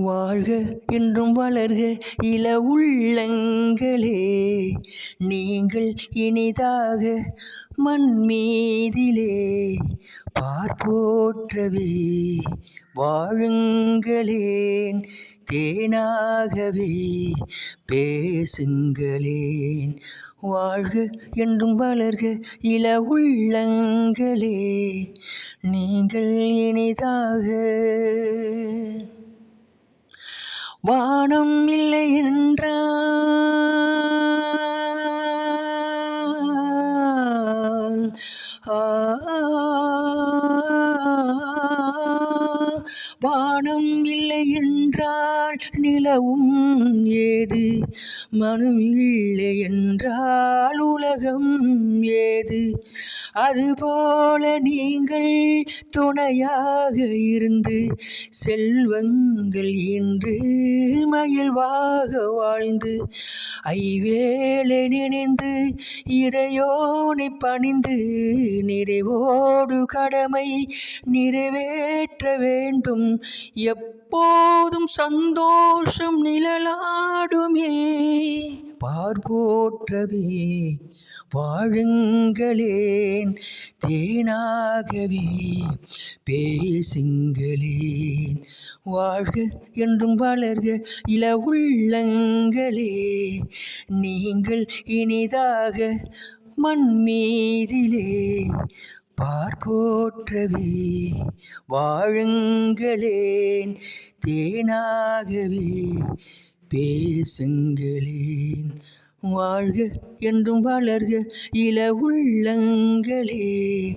வாழ்க என்றும் வளர்க இள உள்ளங்களே. நீங்கள் இனிதாக மண்மீதிலே பார்ப்போற்றவே வாழுங்களேன் தேனாகவே பேசுங்களேன். வாழ்க என்றும் வளர்க இள உள்ளங்களே. நீங்கள் இனிதாக வானம் இல்லை என்றால் வானம் இல்லை என்றால் நிலவும் ஏது? மனம் இல்லை என்றால் உலகம் ஏது? அதுபோல நீங்கள் துணையாக இருந்து செல்வங்கள் இன்று மகிழ்வாக வாழ்ந்து ஐவேளை நினைந்து இறையோனை பணிந்து நிறைவோடு கடமை நிறைவேற்ற வேண்டும். எப்போதும் சந்தோஷம் நிழலாடுமே. பார்போற்றவே வாழுங்களேன் தேனாகவே பேசுங்களேன் வாழ்க என்றும் வளர்க இள உள்ளங்களே நீங்கள் இனிதாக மண்மீதிலே பார்போற்றவே வாழுங்களேன் தேனாகவே பேசுங்களேன். வாழ்க என்றும் வளர்க இள உள்ளங்களே.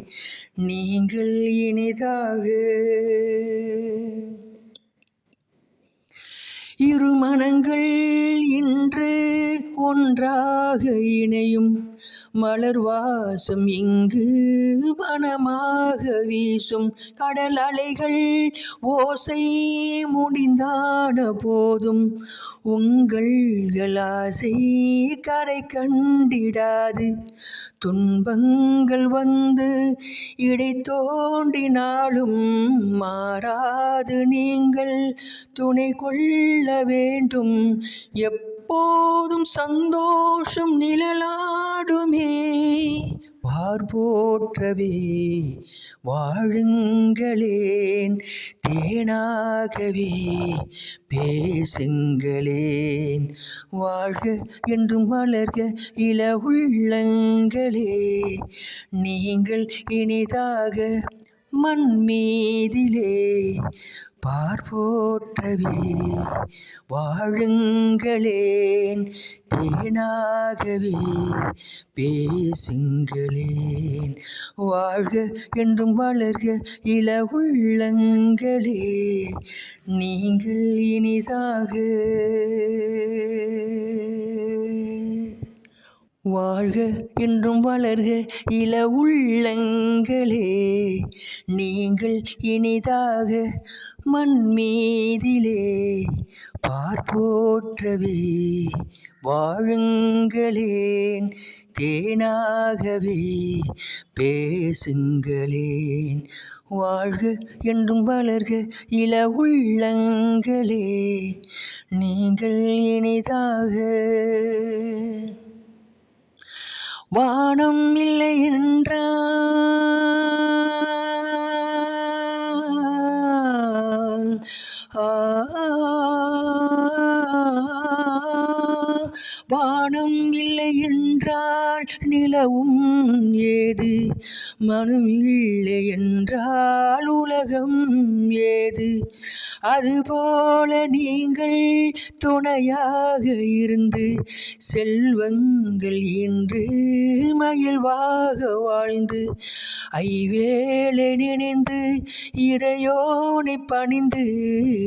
நீங்கள் இனிதாக இருமணங்கள் இன்று ஒன்றாக இணையும். மலர் வாசம் இங்கு பணமாக வீசும். கடல் அலைகள் ஓசை முடிந்தான போதும். உங்கள் ஆசை கரை கண்டிடாது. துன்பங்கள் வந்து இடை தோண்டினாலும் மாறாது. நீங்கள் துணை கொள்ள வேண்டும். எப்போதும் சந்தோஷம் நிழலாடுமே. பார்போற்றவே வாழுங்களேன் தேனாகவே. பேசுங்களேன் வாழ்க என்றும் வளர்க இள உள்ளங்களே. நீங்கள் இனிதாக மண் மீதிலே பார்போற்றவே. வாழுங்களேன் தேனாகவே. பேசுங்களேன் வாழ்க என்றும் வளர்க இள உள்ளங்களே. நீங்கள் இனிதாக. வாழ்க என்றும் வளர்க இள உள்ளங்களே. நீங்கள் இனிதாக மண்மீதிலே பார்ப்போற்றவே வாழுங்களேன் தேனாகவே பேசுங்களேன். வாழ்க என்றும் வளர்க இள உள்ளங்களே. நீங்கள் இனிதாக வானம் இல்லை என்றால் வானம் இல்லை என்றால் நிலவும் ஏது மனம் இல்லை என்றால் உலகம் ஏது? அதுபோல நீங்கள் துணையாக இருந்து செல்வங்கள் இன்று மகிழ்வாக வாழ்ந்து ஐவேளை நினைந்து இறையோனை பணிந்து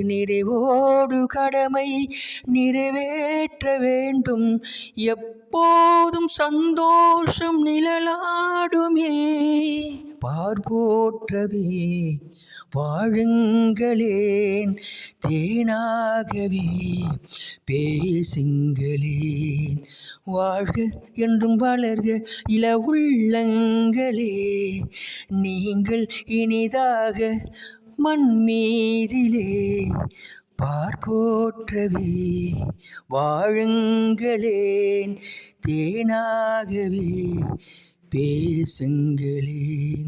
நிறைவோடு கடமை நிறைவேற்ற வேண்டும். எப்போதும் சந்தோஷம் நிழலாடுமே. பார்போற்றவே வாழுங்களேன் தேனாகவே பேசுங்களேன். வாழ்க என்றும் வளர்க இள உள்ளங்களே நீங்கள் இனிதாக மண்மீதிலே பார்போற்றவே வாழுங்களேன் தேனாகவே பேசுங்களேன்.